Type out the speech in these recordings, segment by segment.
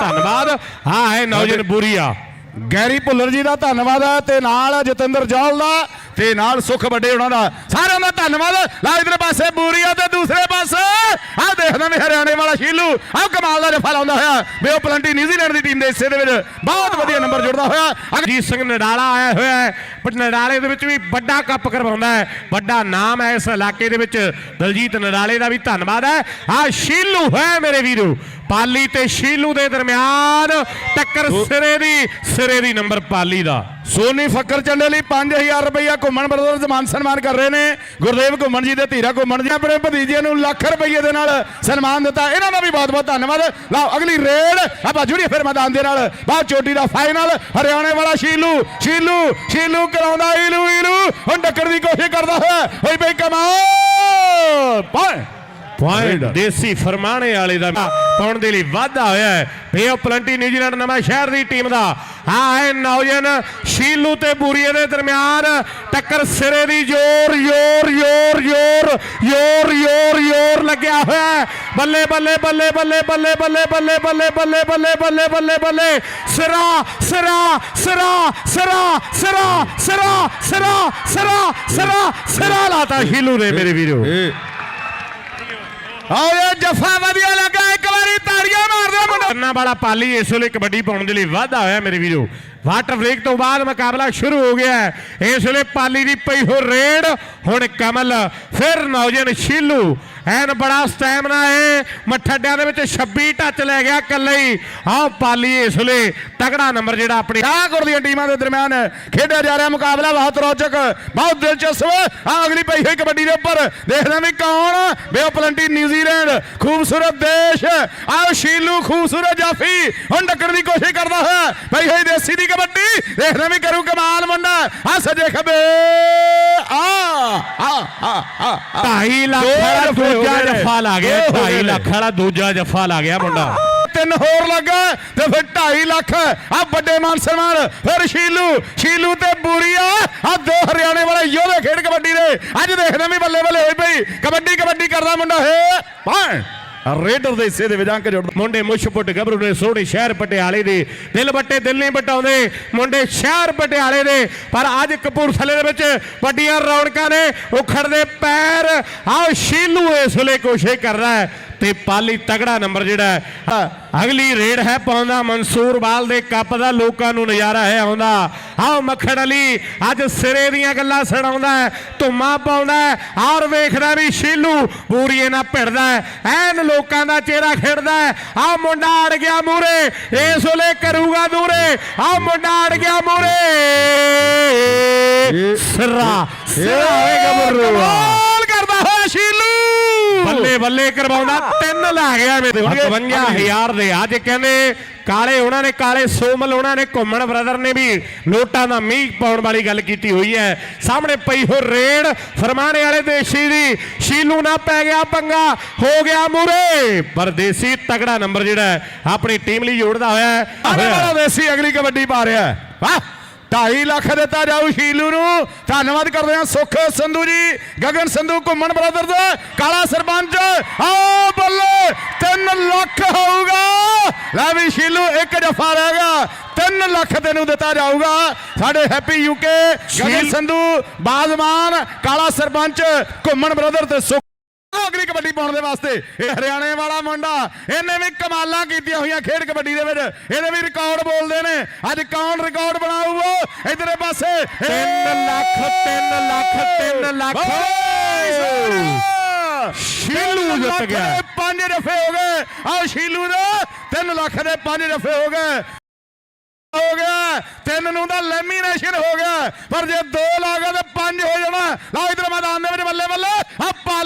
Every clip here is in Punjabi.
ਧੰਨਵਾਦ। ਹਾਂ ਹੈ ਨੌਜਨ ਬੂਰੀਆ। ਗੈਰੀ ਭੁੱਲਰ ਜੀ ਦਾ ਧੰਨਵਾਦ ਹੈ ਤੇ ਨਾਲ ਜਤਿੰਦਰ ਜੌਲ ਦਾ ਤੇ ਨਾਲ ਸੁਖ ਵੱਡੇ ਉਹਨਾਂ ਦਾ। ਸਾਰਿਆਂ ਦਾ ਧੰਨਵਾਦ। ਲਾ ਇਧਰ ਪਾਸੇ ਬੂਰੀਆ ਤੇ ਦੂਸਰੇ ਪਾਸੇ। ਆ ਦੇਖਦਾ ਵੀ ਹਰਿਆਣੇ ਵਾਲਾ ਸ਼ੀਲੂ। ਆ ਕਮਾਲ ਦਾ ਜਫਾ ਲਾਉਂਦਾ ਹੋਇਆ। ਵੀ ਉਹ ਪਲੰਟੀ ਨਿਊਜ਼ੀਲੈਂਡ ਦੀ ਟੀਮ ਦੇ ਹਿੱਸੇ ਦੇ ਵਿੱਚ। ਬਹੁਤ ਵਧੀਆ ਨੰਬਰ ਜੁੜਦਾ ਹੋਇਆ। ਅਜੀਤ ਸਿੰਘ ਨਡਾਲਾ ਆਇਆ ਹੋਇਆ ਹੈ। ਪਰ ਨਡਾਲੇ ਦੇ ਵਿੱਚ ਵੀ ਵੱਡਾ ਕੱਪ ਕਰਵਾਉਂਦਾ ਹੈ। ਵੱਡਾ ਨਾਮ ਹੈ ਇਸ ਇਲਾਕੇ ਦੇ ਵਿੱਚ। ਦਲਜੀਤ ਨਡਾਲੇ ਦਾ ਵੀ ਧੰਨਵਾਦ ਹੈ। ਆ ਸ਼ੀਲੂ ਹੈ ਮੇਰੇ ਵੀਰੋ। ਪਾਲੀ ਤੇ ਸ਼ੀਲੂ ਦੇ ਦਰਮਿਆਨ ਟੱਕਰ ਸਿਰੇ ਦੀ ਸਿਰੇ ਦੀ ਨੰਬਰ ਪਾਲੀ ਦਾ। ਸੋਨੀ ਫੱਕਰ ਚੰਡੇ ਲਈ 5000 ਰੁਪਇਆ ਘੁੰਮਣ ਬਰਦਰਜ਼ ਮਾਨ ਸਨਮਾਨ ਕਰ ਰਹੇ ਨੇ। ਗੁਰਦੇਵ ਘੁੰਮਣ ਜੀ ਤੇ ਧੀਰਾ ਘੁੰਮਣ ਜੀ ਆਪਣੇ ਭਤੀਜੇ ਨੂੰ ਲੱਖ ਰੁਪਏ ਦੇ ਨਾਲ ਸਨਮਾਨ ਦਿੱਤਾ। ਇਹਨਾਂ ਦਾ ਵੀ ਬਹੁਤ ਬਹੁਤ ਧੰਨਵਾਦ। ਲਓ ਅਗਲੀ ਰੇਡ ਆਪਾਂ ਜੁੜੀ ਫਿਰ ਮੈਦਾਨ ਦੇ ਨਾਲ। ਬਾਅਦ ਚੋਟੀ ਦਾ ਫਾਈਨਲ ਹਰਿਆਣੇ ਵਾਲਾ ਸ਼ੀਲੂ ਸ਼ੀਲੂ ਸ਼ੀਲੂ ਕਰਾਉਂਦਾ ਈਲੂ ਈਲੂ। ਹੁਣ ਟੱਕਰ ਦੀ ਕੋਸ਼ਿਸ਼ ਕਰਦਾ ਹੋਇਆ। ਹੋਈ ਬਈ ਕਮਾਲ। ਪਾਏ। ਪੁਆਇੰਟ ਦੇਸੀ ਫਰਮਾਣੇ ਵਾਲੇ ਦਾ ਪਾਉਣ ਦੇ ਲਈ ਵਾਧਾ ਹੋਇਆ ਹੈ ਬੇ ਪਲੰਟੀ ਨਿਊਜ਼ੀਲੈਂਡ ਨਵਾਂ ਸ਼ਹਿਰ ਦੀ ਟੀਮ ਦਾ ਹਾਂ ਹੈ ਨੌਜਨ ਸ਼ੀਲੂ ਤੇ ਬੂਰੀਏ ਦੇ ਦਰਮਿਆਨ ਟੱਕਰ ਸਿਰੇ ਦੀ ਜ਼ੋਰ ਜ਼ੋਰ ਜ਼ੋਰ ਜ਼ੋਰ ਜ਼ੋਰ ਜ਼ੋਰ ਜ਼ੋਰ ਲੱਗਿਆ ਹੋਇਆ ਹੈ ਬੱਲੇ ਬੱਲੇ ਬੱਲੇ ਬੱਲੇ ਬੱਲੇ ਬੱਲੇ ਬੱਲੇ ਬੱਲੇ ਬੱਲੇ ਬੱਲੇ ਬੱਲੇ ਬੱਲੇ ਬੱਲੇ ਸਿਰਾ ਸਿਰਾ ਸਿਰਾ ਸਿਰਾ ਸਿਰਾ ਸਿਰਾ ਸਿਰਾ ਸਿਰਾ ਸਿਰਾ ਸਿਰਾ ਲਾਤਾ ਸ਼ੀਲੂ ਨੇ ਮੇਰੇ ਵੀਰੋ ਆਓ ਇਹ ਜਫਾ ਵਧੀਆ ਲੱਗਾ ਇੱਕ ਵਾਰੀ ਤਾੜੀਆਂ ਮਾਰਦਾ ਮੁੰਡਾ। ਕੰਨਾ ਵਾਲਾ ਪਾਲੀ ਇਸ ਵੇਲੇ ਕਬੱਡੀ ਪਾਉਣ ਦੇ ਲਈ ਵਾਧਾ ਹੋਇਆ ਮੇਰੇ ਵੀਰੋ। ਵਾਟਰ ਬ੍ਰੇਕ ਤੋਂ ਬਾਅਦ ਮੁਕਾਬਲਾ ਸ਼ੁਰੂ ਹੋ ਗਿਆ ਹੈ। ਇਸ ਵੇਲੇ ਪਾਲੀ ਦੀ ਪਈ ਹੋ ਰੇਡ, ਹੁਣ ਕਮਲ, ਫਿਰ ਨੌਜਨ ਸ਼ੀਲੂ। ਐਨ ਬੜਾ ਸਟੈਮਨਾ ਹੈ ਮੱਠੜਿਆਂ ਦੇ ਵਿੱਚ 26 ਟੱਚ ਲੈ ਗਿਆ ਇਕੱਲੇ ਹੀ। ਆਹ ਪਾਲੀ ਇਸ ਵੇਲੇ ਤਗੜਾ ਨੰਬਰ ਜਿਹੜਾ ਆਪਣੀ ਸ਼ਾਹਕੋਟ ਦੀਆਂ ਟੀਮਾਂ ਦੇ ਦਰਮਿਆਨ ਖੇਡਿਆ ਜਾ ਰਿਹਾ ਮੁਕਾਬਲਾ, ਬਹੁਤ ਰੌਚਕ, ਬਹੁਤ ਦਿਲਚਸਪ। ਆ ਅਗਲੀ ਪਈ ਹੋਈ ਕਬੱਡੀ ਦੇ ਉੱਪਰ। ਦੇਖਦੇ ਹਾਂ ਵੀ ਕੌਣ? ਬੇਓ ਪਲੰਟੀ ਨਿਊਜ਼ੀਲੈਂਡ, ਖੂਬਸੂਰਤ ਦੇਸ਼। ਆਓ ਸ਼ੀਲੂ ਖੂਬਸੂਰਤ ਜਾਫੀ ਹੁਣ ਟੱਕਰ ਦੀ ਕੋਸ਼ਿਸ਼ ਕਰਦਾ ਹੋਇਆ ਪਈ ਹੋਈ ਦੇਸੀ ਦੀ ਕਬੱਡੀ ਦੇਖਦੇ ਹਾਂ ਵੀ ਕਰੂ ਕਮਾਲ ਮੁੰਡਾ ਆ ਸੱਜੇ ਖੱਬੇ। ਆ ਆ ਆ ਆ 2.5 ਲੱਖ ਵਾਲਾ ਹੋ ਦੂਜਾ। ਜੱਫਾ ਲਾ ਗਿਆ ਦੋ ਹੋ ਗਏ 2.5 ਨੇ। ਲੱਖ ਵਾਲਾ ਦੂਜਾ ਜੱਫਾ ਲਾ ਗਿਆ ਮੁੰਡਾ। ਤਿੰਨ ਹੋਰ ਲੱਗਾ ਤੇ ਫਿਰ 2.5 ਲੱਖ। ਆ ਵੱਡੇ ਮਾਨ ਸਨਮਾਨ ਫਿਰ ਸ਼ੀਲੂ ਸ਼ੀਲੂ ਤੇ ਬੂਰੀਆ। ਆ ਦੋ ਹਰਿਆਣੇ ਵਾਲੇ ਯੋਧੇ ਖੇਡ ਕਬੱਡੀ ਦੇ। ਅੱਜ ਦੇਖਦੇ ਵੀ ਬੱਲੇ ਬੱਲੇ ਹੋਈ ਪਈ। ਕਬੱਡੀ ਕਬੱਡੀ ਕਰਦਾ ਮੁੰਡਾ ਹੈ ਪਾਣ ਰੇਡਰ ਦੇ ਹਿੱਸੇ ਦੇ ਵਿੱਚ ਅੰਕ ਜੋੜਦਾ ਮੁੰਡੇ ਮੁਸ਼ਪੁੱਟ ਗੱਭਰੂ ਨੇ ਸੋਹਣੇ ਸ਼ਹਿਰ ਪਟਿਆਲੇ ਦੇ ਦਿਲ ਬੱਟੇ ਦਿਲ ਨਹੀਂ ਬਟਾਉਂਦੇ ਮੁੰਡੇ ਸ਼ਹਿਰ ਪਟਿਆਲੇ ਦੇ। ਪਰ ਅੱਜ ਕਪੂਰਥਲੇ ਦੇ ਵਿੱਚ ਵੱਡੀਆਂ ਰੌਣਕਾਂ ਨੇ। ਉਖੜਦੇ ਪੈਰ। ਆਓ ਸ਼ੀਲੂ ਇਸ ਵੇਲੇ ਕੋਸ਼ਿਸ਼ ਕਰਦਾ ਹੈ। ਤੇ ਪਾਲੀ ਤਗੜਾ ਨੰਬਰ ਜਿਹੜਾ ਅਗਲੀ ਰੇਡ ਹੈ ਪਾਉਂਦਾ ਮਨਸੂਰ ਬਾਲ ਦੇ ਕੱਪ ਦਾ ਲੋਕਾਂ ਨੂੰ ਨਜ਼ਾਰਾ ਹੈ ਆਉਂਦਾ। ਆਓ ਮੱਖਣ ਅਲੀ ਅੱਜ ਸਿਰੇ ਦੀਆਂ ਗੱਲਾਂ ਸੁਣਾਉਂਦਾ ਹੈ ਧੁੰਮਾ ਪਾਉਂਦਾ ਔਰ ਵੇਖਦਾ ਵੀ ਸ਼ੀਲੂ ਬੂਰੀਏ ਨਾਲ ਭਿੜਦਾ ਐਨ ਲੋਕਾਂ ਦਾ ਚਿਹਰਾ ਖਿੜਦਾ ਆਹ ਮੁੰਡਾ ਅੜ ਗਿਆ ਮੂਰੇ ਇਸ ਵੇਲੇ ਕਰੂਗਾ ਦੂਰੇ। ਆਹ ਮੁੰਡਾ ਅੜ ਗਿਆ ਮੂਰੇ ਸਿਰਾ ਸਿਰਾ ਹੋਏਗਾ ਮਰੂਆ ਕਮਾਲ ਕਰਦਾ ਹੋਇਆ ਸ਼ੀਲੂ ਬੱਲੇ ਬੱਲੇ ਕਰਵਾਉਂਦਾ ਤਿੰਨ ਲਾ ਗਿਆ ਮੇਰੇ 51000 ਦੇ। ਅੱਜ ਕਹਿੰਦੇ ਕਾਲੇ ਉਹਨਾਂ ਨੇ ਕਾਲੇ ਸੋਮਲ ਉਹਨਾਂ ਨੇ ਘੁੰਮਣ ਬ੍ਰਦਰ ਨੇ ਵੀ ਨੋਟਾਂ ਦਾ ਮੀਂਹ ਪਾਉਣ ਵਾਲੀ ਗੱਲ ਕੀਤੀ ਹੋਈ ਹੈ। ਸਾਹਮਣੇ ਪਈ ਹੋ ਰੇਡ ਫਰਮਾਨੇ ਵਾਲੇ ਦੇਸ਼ੀ ਦੀ। ਸ਼ੀਲੂ ਨਾ ਪੈ ਗਿਆ ਪੰਗਾ ਹੋ ਗਿਆ ਮੂਰੇ। ਪਰਦੇਸੀ ਤਗੜਾ ਨੰਬਰ ਜਿਹੜਾ ਆਪਣੀ ਟੀਮ ਲਈ ਜੋੜਦਾ ਹੋਇਆ ਹੈ। ਦੇਸੀ ਅਗਲੀ ਕਬੱਡੀ ਪਾ ਰਿਹਾ ਹੈ। ਵਾਹ! 2.5 ਲੱਖ ਦਿੱਤਾ ਜਾਊ ਸ਼ੀਲੂ ਨੂੰ। ਧੰਨਵਾਦ ਕਰਦੇ ਹਾਂ ਸੁਖ ਸੰਧੂ ਜੀ ਗਗਨ ਸੰਧੂ ਘੁੰਮਣ ਬ੍ਰਦਰਜ਼ ਕਾਲਾ ਸਰਪੰਚ। ਆਓ ਬੱਲੇ 3 ਲੱਖ ਹੋਊਗਾ। ਲੈ ਵੀ ਸ਼ੀਲੂ ਇੱਕ ਜਫਾ ਰਹਿ ਗਿਆ। 3 ਲੱਖ ਤੈਨੂੰ ਦਿੱਤਾ ਜਾਊਗਾ। ਸਾਡੇ ਹੈਪੀ ਯੂਕੇ ਗਗਨ ਸੰਧੂ ਬਾਜ਼ਮਾਨ ਕਾਲਾ ਸਰਪੰਚ ਘੁੰਮਣ ਬ੍ਰਦਰ ਤੇ ਸੁਖ ਉਹ ਅਗਲੀ ਕਬੱਡੀ ਪਾਉਣ ਦੇ ਵਾਸਤੇ। ਇਹ ਹਰਿਆਣੇ ਵਾਲਾ ਮੁੰਡਾ ਇਹਨੇ ਵੀ ਕਮਾਲਾਂ ਕੀਤੀਆਂ ਹੋਈਆਂ ਖੇਡ ਕਬੱਡੀ ਦੇ ਵਿੱਚ। ਇਹਦੇ ਵੀ ਰਿਕਾਰਡ ਬੋਲਦੇ ਨੇ। ਅੱਜ ਕੌਣ ਰਿਕਾਰਡ ਬਣਾਊਗਾ? ਇਧਰੇ ਪਾਸੇ। 3 ਲੱਖ 3 ਲੱਖ 3 ਲੱਖ। ਸ਼ੀਲੂ ਜਿੱਤ ਗਿਆ। ਪੰਜ ਰਫੇ ਹੋ ਗਏ। ਆ ਸ਼ੀਲੂ ਦੇ 3 ਲੱਖ ਦੇ ਪੰਜ ਰਫੇ ਹੋ ਗਏ। ਹੋ ਗਿਆ। ਤਿੰਨ ਨੂੰ ਤਾਂ ਲੈਮੀਨੇਸ਼ਨ ਹੋ ਗਿਆ। ਪਰ ਜੇ ਦੋ ਲਾ ਗਿਆ ਤਾਂ ਪੰਜ ਹੋ ਜਾਣਾ ਲਓ ਇਧਰ ਮੈਦਾਨ ਦੇ ਵਿੱਚ ਬੱਲੇ ਬੱਲੇ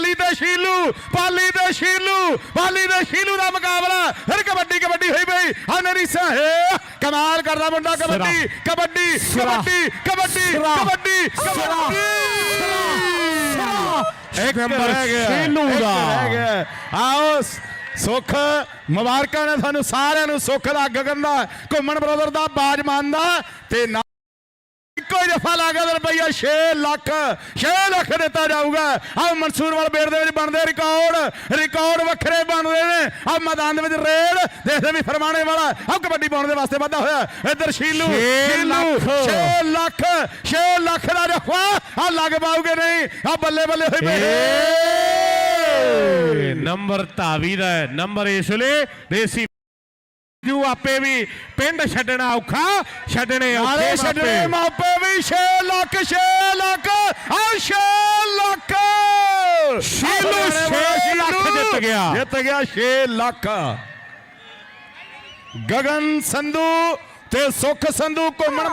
ਪਾਲੀ ਤੇ ਸ਼ੀਲੂ ਪਾਲੀ ਤੇ ਸ਼ੀਲੂ ਪਾਲੀ ਤੇ ਸ਼ੀਲੂ ਦਾ ਮੁਕਾਬਲਾ। ਫਿਰ ਕਬੱਡੀ ਕਬੱਡੀ ਹੋਈ ਪਈ ਆ ਨਰੀਸਾ ਹੈ ਕਮਾਲ ਕਰਦਾ ਮੁੰਡਾ ਕਬੱਡੀ ਕਬੱਡੀ ਕਬੱਡੀ ਕਬੱਡੀ ਕਬੱਡੀ ਕਬੱਡੀ। ਇੱਕ ਨੰਬਰ ਸ਼ੀਲੂ ਦਾ। ਆਓ ਸੁੱਖ ਮੁਬਾਰਕਾਂ ਨੇ ਤੁਹਾਨੂੰ ਸਾਰਿਆਂ ਨੂੰ ਸੁੱਖ ਦਾ ਗਗਨ ਦਾ ਘੁੰਮਣ ਬ੍ਰਦਰ ਦਾ ਬਾਜਮਾਨ ਦਾ ਤੇ ਇੱਕੋ ਹੀ ਜਫਾ ਲਾ ਕੇ ਰੁਪਈਆ 6 ਲੱਖ 6 ਲੱਖ ਦਿੱਤਾ ਜਾਊਗਾ। ਆ ਮਨਸੂਰਵਾਲ ਬੇੜ ਦੇ ਵਿੱਚ ਬਣਦੇ ਰਿਕਾਰਡ ਰਿਕਾਰਡ ਵੱਖਰੇ ਬਣਦੇ ਨੇ। ਆ ਮੈਦਾਨ ਦੇ ਵਿੱਚ ਰੇਡ ਦੇਖਦੇ ਵੀ ਫਰਮਾਣੇ ਵਾਲਾ। ਆ ਕਬੱਡੀ ਪਾਉਣ ਦੇ ਵਾਸਤੇ ਵਾਧਾ ਹੋਇਆ। ਇੱਧਰ ਸ਼ੀਲੂ ਸ਼ੀਲੂ ਲੱਖ। 6 ਲੱਖ 6 ਲੱਖ ਦਾ ਜਫਾ ਆ ਲੱਗ ਪਾਉਗੇ ਨਹੀਂ। ਆ ਬੱਲੇ ਬੱਲੇ ਹੋਈ ਏ ਨੰਬਰ ਧਾਵੀ ਦਾ ਹੈ। ਨੰਬਰ ਇਸ ਵੇਲੇ ਦੇਸੀ ਜੂ ਆਪੇ ਵੀ ਪਿੰਡ ਛੱਡਣਾ ਔਖਾ? ਛੱਡਣੇ ਔਖੇ ਛੱਡਣੇ ਮਾਪੇ ਵੀ 6 ਲੱਖ 6 ਲੱਖ ਆ 6 ਲੱਖ। ਸ਼ੀਲੂ ਆ ਛੇ ਸ਼ੀਲੂ ਲੱਖ ਜਿੱਤ ਗਿਆ। ਜਿੱਤ ਗਿਆ 6 ਲੱਖ। ਗਗਨ ਸੰਧੂ ਤੇ ਸੁਖ ਸੰਧੂ ਘੁੰਮਣ